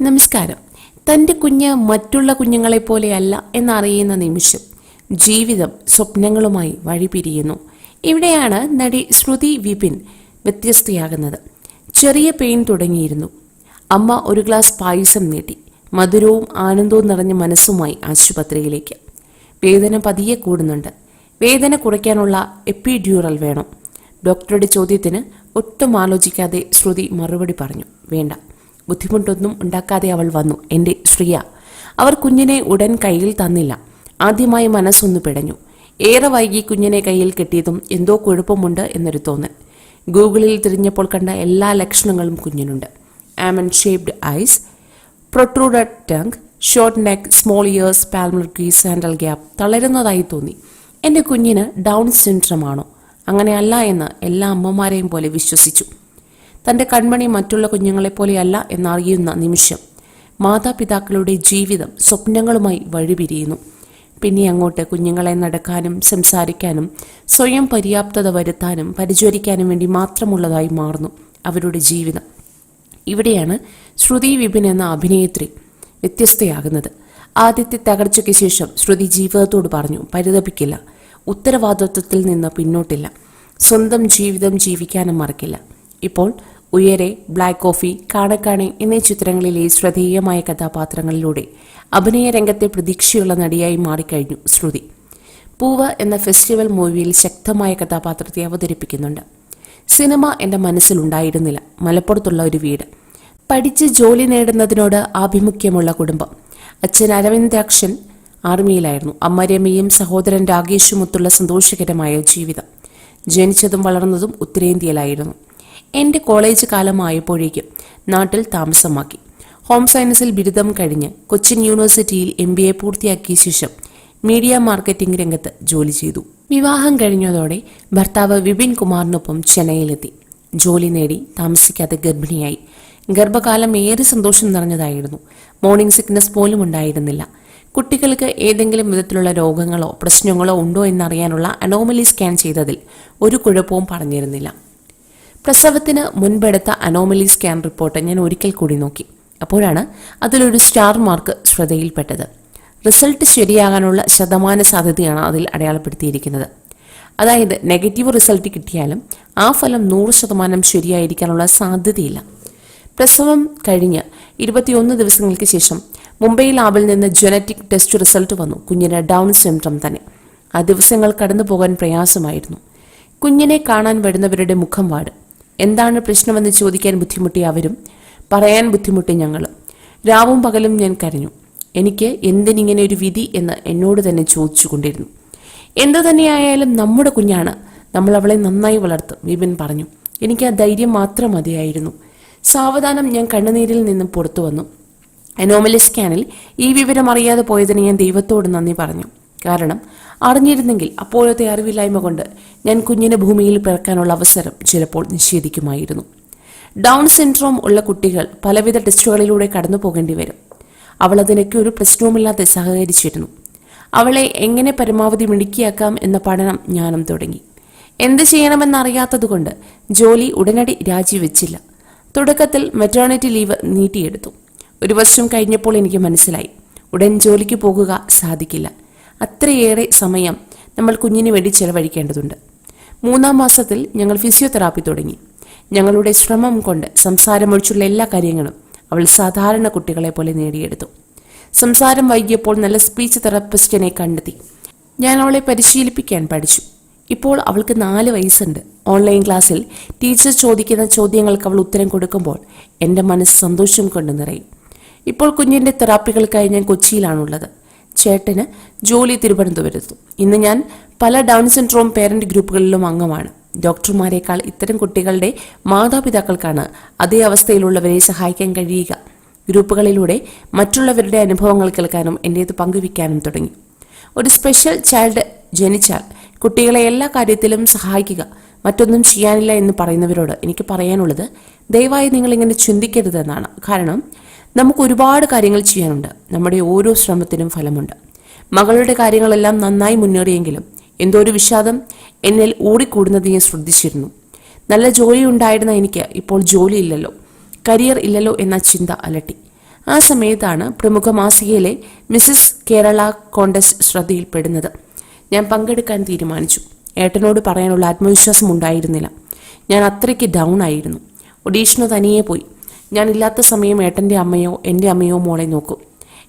നമസ്കാരം. തന്റെ കുഞ്ഞ് മറ്റുള്ള കുഞ്ഞുങ്ങളെപ്പോലെയല്ല എന്നറിയുന്ന നിമിഷം ജീവിതം സ്വപ്നങ്ങളുമായി വഴിപിരിയുന്നു. ഇവിടെയാണ് നടി ശ്രുതി വിപിൻ വ്യത്യസ്തയാകുന്നത്. ചെറിയ പെയിൻ തുടങ്ങിയിരുന്നു. അമ്മ ഒരു ഗ്ലാസ് പായസം നീട്ടി മധുരവും ആനന്ദവും നിറഞ്ഞ മനസ്സുമായി ആശുപത്രിയിലേക്ക്. വേദന പതിയെ കൂടുന്നുണ്ട്. വേദന കുറയ്ക്കാനുള്ള എപ്പിഡ്യൂറൽ വേണം. ഡോക്ടറുടെ ചോദ്യത്തിന് ഒട്ടും ആലോചിക്കാതെ ശ്രുതി മറുപടി പറഞ്ഞു. വേണ്ട. ബുദ്ധിമുട്ടൊന്നും ഉണ്ടാക്കാതെ അവൾ വന്നു. എന്റെ ശ്രീയ അവർ കുഞ്ഞിനെ ഉടൻ കയ്യിൽ തന്നില്ല. ആദ്യമായി മനസ്സൊന്നു പിടഞ്ഞു. ഏറെ വൈകി കുഞ്ഞിനെ കയ്യിൽ കിട്ടിയതും എന്തോ കുഴപ്പമുണ്ട് എന്നൊരു തോന്നൽ. ഗൂഗിളിൽ തിരിഞ്ഞപ്പോൾ കണ്ട എല്ലാ ലക്ഷണങ്ങളും കുഞ്ഞിനുണ്ട്. ആമൻ shaped eyes protruded tongue short neck small ears palmar crease sandal gap തളരുന്നതായി തോന്നി. എന്റെ കുഞ്ഞിന് ഡൗൺ സിൻഡ്രം ആണോ? അങ്ങനെയല്ല എന്ന് എല്ലാ അമ്മമാരെയും പോലെ വിശ്വസിച്ചു. തന്റെ കൺമണി മറ്റുള്ള കുഞ്ഞുങ്ങളെപ്പോലെയല്ല എന്നറിയുന്ന നിമിഷം മാതാപിതാക്കളുടെ ജീവിതം സ്വപ്നങ്ങളുമായി വഴിപിരിയുന്നു. പിന്നെ അങ്ങോട്ട് കുഞ്ഞുങ്ങളെ നടക്കാനും സംസാരിക്കാനും സ്വയം പര്യാപ്തത വരുത്താനും പരിചരിക്കാനും വേണ്ടി മാത്രമുള്ളതായി മാറുന്നു അവരുടെ ജീവിതം. ഇവിടെയാണ് ശ്രുതി വിപിൻ എന്ന അഭിനേത്രി വ്യത്യസ്തയാകുന്നത്. ആദ്യത്തെ തകർച്ചയ്ക്ക് ശേഷം ശ്രുതി ജീവിതത്തോട് പറഞ്ഞു പരിതപിക്കില്ല. ഉത്തരവാദിത്വത്തിൽ നിന്ന് പിന്നോട്ടില്ല. സ്വന്തം ജീവിതം ജീവിക്കാനും മറക്കില്ല. ഇപ്പോൾ ഉയരെ ബ്ലാക്ക് കോഫി കാണക്കാണെ എന്നീ ചിത്രങ്ങളിലെ ശ്രദ്ധേയമായ കഥാപാത്രങ്ങളിലൂടെ അഭിനയ രംഗത്തെ പ്രതീക്ഷയുള്ള നടിയായി മാറിക്കഴിഞ്ഞു ശ്രുതി. പൂവ് എന്ന ഫെസ്റ്റിവൽ മൂവിയിൽ ശക്തമായ കഥാപാത്രത്തെ അവതരിപ്പിക്കുന്നുണ്ട്. സിനിമ എന്റെ മനസ്സിലുണ്ടായിരുന്നില്ല. മലപ്പുറത്തുള്ള ഒരു വീട്. പഠിച്ച് ജോലി നേടുന്നതിനോട് ആഭിമുഖ്യമുള്ള കുടുംബം. അച്ഛൻ അരവിന്ദാക്ഷൻ ആർമിയിലായിരുന്നു. അമ്മ രമയും സഹോദരൻ രാകേഷുമൊത്തുള്ള സന്തോഷകരമായ ജീവിതം. ജനിച്ചതും വളർന്നതും ഉത്തരേന്ത്യയിലായിരുന്നു. എന്റെ കോളേജ് കാലമായപ്പോഴേക്കും നാട്ടിൽ താമസമാക്കി. ഹോം സയൻസിൽ ബിരുദം കഴിഞ്ഞ് കൊച്ചിൻ യൂണിവേഴ്സിറ്റിയിൽ എം ബി എ പൂർത്തിയാക്കിയ ശേഷം മീഡിയ മാർക്കറ്റിംഗ് രംഗത്ത് ജോലി ചെയ്തു. വിവാഹം കഴിഞ്ഞതോടെ ഭർത്താവ് വിപിൻ കുമാറിനൊപ്പം ചെന്നൈയിലെത്തി. ജോലി നേടി താമസിക്കാതെ ഗർഭിണിയായി. ഗർഭകാലം ഏറെ സന്തോഷം നിറഞ്ഞതായിരുന്നു. മോർണിംഗ് സിക്നസ് പോലും ഉണ്ടായിരുന്നില്ല. കുട്ടികൾക്ക് ഏതെങ്കിലും വിധത്തിലുള്ള രോഗങ്ങളോ പ്രശ്നങ്ങളോ ഉണ്ടോ എന്നറിയാനുള്ള അനോമലി സ്കാൻ ചെയ്തതിൽ ഒരു കുഴപ്പവും പറഞ്ഞിരുന്നില്ല. പ്രസവത്തിന് മുൻപെടുത്ത അനോമലി സ്കാൻ റിപ്പോർട്ട് ഞാൻ ഒരിക്കൽ കൂടി നോക്കി. അപ്പോഴാണ് അതിലൊരു സ്റ്റാർ മാർക്ക് ശ്രദ്ധയിൽപ്പെട്ടത്. റിസൾട്ട് ശരിയാകാനുള്ള ശതമാന സാധ്യതയാണ് അതിൽ അടയാളപ്പെടുത്തിയിരിക്കുന്നത്. അതായത് നെഗറ്റീവ് റിസൾട്ട് കിട്ടിയാലും ആ ഫലം നൂറ് ശതമാനം ശരിയായിരിക്കാനുള്ള സാധ്യതയില്ല. പ്രസവം കഴിഞ്ഞ് ഇരുപത്തിയൊന്ന് ദിവസങ്ങൾക്ക് ശേഷം മുംബൈ ലാബിൽ നിന്ന് ജനറ്റിക് ടെസ്റ്റ് റിസൾട്ട് വന്നു. കുഞ്ഞിന് ഡൗൺ സിംറ്റം തന്നെ. ആ ദിവസങ്ങൾ കടന്നു പോകാൻ പ്രയാസമായിരുന്നു. കുഞ്ഞിനെ കാണാൻ വരുന്നവരുടെ മുഖം വാട്. എന്താണ് പ്രശ്നമെന്ന് ചോദിക്കാൻ ബുദ്ധിമുട്ടി അവരും പറയാൻ ബുദ്ധിമുട്ടി ഞങ്ങളും. രാവും പകലും ഞാൻ കരഞ്ഞു. എനിക്ക് എന്തിനിങ്ങനെ ഒരു വിധി എന്ന് എന്നോട് തന്നെ ചോദിച്ചുകൊണ്ടിരുന്നു. എന്തു തന്നെയായാലും നമ്മുടെ കുഞ്ഞാണ് നമ്മൾ അവളെ നന്നായി വളർത്തും വിപിൻ പറഞ്ഞു. എനിക്ക് ആ ധൈര്യം മാത്രം മതിയായിരുന്നു. സാവധാനം ഞാൻ കണ്ണുനീരിൽ നിന്നും പുറത്തു വന്നു. അനോമലി സ്കാനിൽ ഈ വിവരം അറിയാതെ പോയതിന് ഞാൻ ദൈവത്തോട് നന്ദി പറഞ്ഞു. കാരണം അറിഞ്ഞിരുന്നെങ്കിൽ അപ്പോഴത്തെ അറിവില്ലായ്മ കൊണ്ട് ഞാൻ കുഞ്ഞിനെ ഭൂമിയിൽ പിറക്കാനുള്ള അവസരം ചിലപ്പോൾ നിഷേധിക്കുമായിരുന്നു. ഡൗൺ സിൻഡ്രോം ഉള്ള കുട്ടികൾ പലവിധ ടെസ്റ്റുകളിലൂടെ കടന്നു പോകേണ്ടി വരും. അവൾ അതിനൊക്കെ ഒരു പ്രശ്നവുമില്ലാതെ സഹകരിച്ചിരുന്നു. അവളെ എങ്ങനെ പരമാവധി മിടുക്കിയാക്കാം എന്ന പഠനം ഞാനും തുടങ്ങി. എന്ത് ചെയ്യണമെന്നറിയാത്തതുകൊണ്ട് ജോലി ഉടനടി രാജിവെച്ചില്ല. തുടക്കത്തിൽ മെറ്റേണിറ്റി ലീവ് നീട്ടിയെടുത്തു. ഒരു വർഷം കഴിഞ്ഞപ്പോൾ എനിക്ക് മനസ്സിലായി. ഉടൻ ജോലിക്ക് പോകുക സാധിക്കില്ല. അത്രയേറെ സമയം നമ്മൾ കുഞ്ഞിന് വേണ്ടി ചെലവഴിക്കേണ്ടതുണ്ട്. മൂന്നാം മാസത്തിൽ ഞങ്ങൾ ഫിസിയോതെറാപ്പി തുടങ്ങി. ഞങ്ങളുടെ ശ്രമം കൊണ്ട് സംസാരമൊഴിച്ചുള്ള എല്ലാ കാര്യങ്ങളും അവൾ സാധാരണ കുട്ടികളെ പോലെ നേടിയെടുത്തു. സംസാരം വൈകിയപ്പോൾ നല്ല സ്പീച്ച് തെറാപ്പിസ്റ്റിനെ കണ്ടെത്തി. ഞാൻ അവളെ പരിശീലിപ്പിക്കാൻ പഠിച്ചു. ഇപ്പോൾ അവൾക്ക് നാല് വയസ്സുണ്ട്. ഓൺലൈൻ ക്ലാസ്സിൽ ടീച്ചർ ചോദിക്കുന്ന ചോദ്യങ്ങൾക്ക് അവൾ ഉത്തരം കൊടുക്കുമ്പോൾ എന്റെ മനസ്സ് സന്തോഷം കൊണ്ട് നിറയും. ഇപ്പോൾ കുഞ്ഞിന്റെ തെറാപ്പികൾക്കായി ഞാൻ കൊച്ചിയിലാണുള്ളത്. ചേട്ടന് ജോലി തിരുവനന്തപുരത്തു. ഇന്ന് ഞാൻ പല ഡൗൺ സിൻഡ്രോം പേരന്റ് ഗ്രൂപ്പുകളിലും അംഗമാണ്. ഡോക്ടർമാരെക്കാൾ ഇത്തരം കുട്ടികളുടെ മാതാപിതാക്കൾക്കാണ് അതേ അവസ്ഥയിലുള്ളവരെ സഹായിക്കാൻ കഴിയുക. ഗ്രൂപ്പുകളിലൂടെ മറ്റുള്ളവരുടെ അനുഭവങ്ങൾ കേൾക്കാനും എന്റേത് പങ്കുവയ്ക്കാനും തുടങ്ങി. ഒരു സ്പെഷ്യൽ ചൈൽഡ് ജനിച്ചാൽ കുട്ടികളെ എല്ലാ കാര്യത്തിലും സഹായിക്കുക മറ്റൊന്നും ചെയ്യാനില്ല എന്ന് പറയുന്നവരോട് എനിക്ക് പറയാനുള്ളത് ദയവായി നിങ്ങൾ ഇങ്ങനെ ചിന്തിക്കരുതെന്നാണ്. കാരണം നമുക്ക് ഒരുപാട് കാര്യങ്ങൾ ചെയ്യാനുണ്ട്. നമ്മുടെ ഓരോ ശ്രമത്തിനും ഫലമുണ്ട്. മകളുടെ കാര്യങ്ങളെല്ലാം നന്നായി മുന്നേറിയെങ്കിലും എന്തോ ഒരു വിഷാദം എന്നിൽ ഓടിക്കൂടുന്നത് ഞാൻ ശ്രദ്ധിച്ചിരുന്നു. നല്ല ജോലി ഉണ്ടായിരുന്ന എനിക്ക് ഇപ്പോൾ ജോലി ഇല്ലല്ലോ. കരിയർ ഇല്ലല്ലോ എന്ന ചിന്ത അലട്ടി. ആ സമയത്താണ് പ്രമുഖ മാസികയിലെ മിസ്സിസ് കേരള കോണ്ടസ്റ്റ് ശ്രദ്ധയിൽപ്പെടുന്നത്. ഞാൻ പങ്കെടുക്കാൻ തീരുമാനിച്ചു. ഏട്ടനോട് പറയാനുള്ള ആത്മവിശ്വാസം ഉണ്ടായിരുന്നില്ല. ഞാൻ അത്രയ്ക്ക് ഡൗൺ ആയിരുന്നു. ഒഡീഷന് തനിയെ പോയി. ഞാൻ ഇല്ലാത്ത സമയം ഏട്ടന്റെ അമ്മയോ എന്റെ അമ്മയോ മോളെ നോക്കും.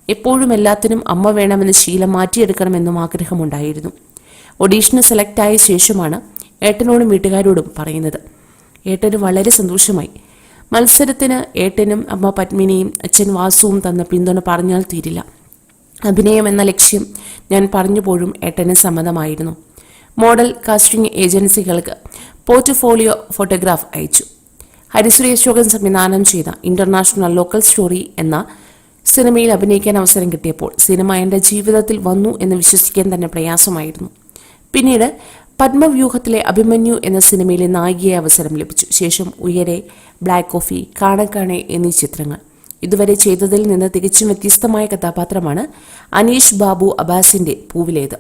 എപ്പോഴും എല്ലാത്തിനും അമ്മ വേണമെന്ന് ശീലം മാറ്റിയെടുക്കണമെന്നും ആഗ്രഹമുണ്ടായിരുന്നു. ഒഡീഷന് ആയ ശേഷമാണ് ഏട്ടനോടും വീട്ടുകാരോടും പറയുന്നത്. ഏട്ടന് വളരെ സന്തോഷമായി. മത്സരത്തിന് ഏട്ടനും അമ്മ പത്മിനിയും അച്ഛൻ വാസുവും തന്ന പിന്തുണ പറഞ്ഞാൽ തീരില്ല. അഭിനയം എന്ന ലക്ഷ്യം ഞാൻ പറഞ്ഞപ്പോഴും ഏട്ടന് സമ്മതമായിരുന്നു. മോഡൽ കാസ്റ്റിംഗ് ഏജൻസികൾക്ക് പോർട്ട്ഫോളിയോ ഫോട്ടോഗ്രാഫ് അയച്ചു. ഹരിശ്രീ അശോകൻ സംവിധാനം ചെയ്ത ഇന്റർനാഷണൽ ലോക്കൽ സ്റ്റോറി എന്ന സിനിമയിൽ അഭിനയിക്കാൻ അവസരം കിട്ടിയപ്പോൾ സിനിമ എന്റെ ജീവിതത്തിൽ വന്നു എന്ന് വിശ്വസിക്കാൻ തന്നെ പ്രയാസമായിരുന്നു. പിന്നീട് പത്മവ്യൂഹത്തിലെ അഭിമന്യു എന്ന സിനിമയിലെ നായികയെ അവസരം ലഭിച്ചു. ശേഷം ഉയരെ ബ്ലാക്ക് കോഫി കാണക്കാണെ എന്നീ ചിത്രങ്ങൾ. ഇതുവരെ ചെയ്തതിൽ നിന്ന് തികച്ചും വ്യത്യസ്തമായ കഥാപാത്രമാണ് അനീഷ് ബാബു അബാസിന്റെ പൂവിലേത്.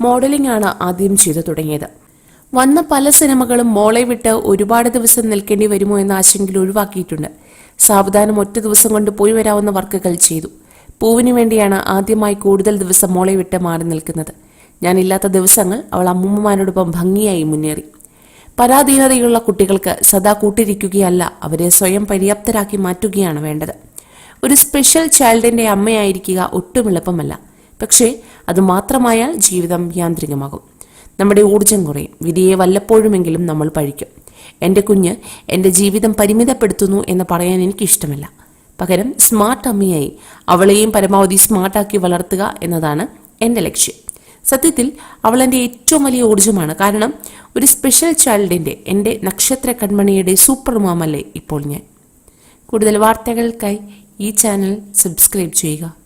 മോഡലിംഗ് ആണ് ആദ്യം ചെയ്തു തുടങ്ങിയത്. വന്ന പല സിനിമകളും മോളെ വിട്ട് ഒരുപാട് ദിവസം നിൽക്കേണ്ടി വരുമോ എന്ന ആശങ്കയിൽ ഒഴിവാക്കിയിട്ടുണ്ട്. സാവധാനം ഒറ്റ ദിവസം കൊണ്ട് പോയി വരാവുന്ന വർക്കുകൾ ചെയ്തു. പൂവിന് വേണ്ടിയാണ് ആദ്യമായി കൂടുതൽ ദിവസം മോളെ വിട്ട് മാറി നിൽക്കുന്നത്. ഞാനില്ലാത്ത ദിവസങ്ങൾ അവൾ അമ്മൂമ്മമാരോടൊപ്പം ഭംഗിയായി മുന്നേറി. പരാധീനതയുള്ള കുട്ടികൾക്ക് സദാ കൂട്ടിരിക്കുകയല്ല അവരെ സ്വയം പര്യാപ്തരാക്കി മാറ്റുകയാണ് വേണ്ടത്. ഒരു സ്പെഷ്യൽ ചൈൽഡിന്റെ അമ്മയായിരിക്കുക ഒട്ടും എളുപ്പമല്ല. പക്ഷേ അത് മാത്രമായാൽ ജീവിതം യാന്ത്രികമാകും. നമ്മുടെ ഊർജം കുറയും. വിധിയെ വല്ലപ്പോഴുമെങ്കിലും നമ്മൾ പഴിക്കും. എന്റെ കുഞ്ഞ് എന്റെ ജീവിതം പരിമിതപ്പെടുത്തുന്നു എന്ന് പറയാൻ എനിക്കിഷ്ടമില്ല. പകരം സ്മാർട്ട് അമ്മയായി അവളെയും പരമാവധി സ്മാർട്ടാക്കി വളർത്തുക എന്നതാണ് എന്റെ ലക്ഷ്യം. സത്യത്തിൽ അവൾ എന്റെ ഏറ്റവും വലിയ ഊർജമാണ്. കാരണം ഒരു സ്പെഷ്യൽ ചൈൽഡിന്റെ എന്റെ നക്ഷത്ര കൺമണിയുടെ സൂപ്പർ മാമല്ലേ ഇപ്പോൾ ഞാൻ. കൂടുതൽ വാർത്തകൾക്കായി ഈ ചാനൽ സബ്സ്ക്രൈബ് ചെയ്യുക.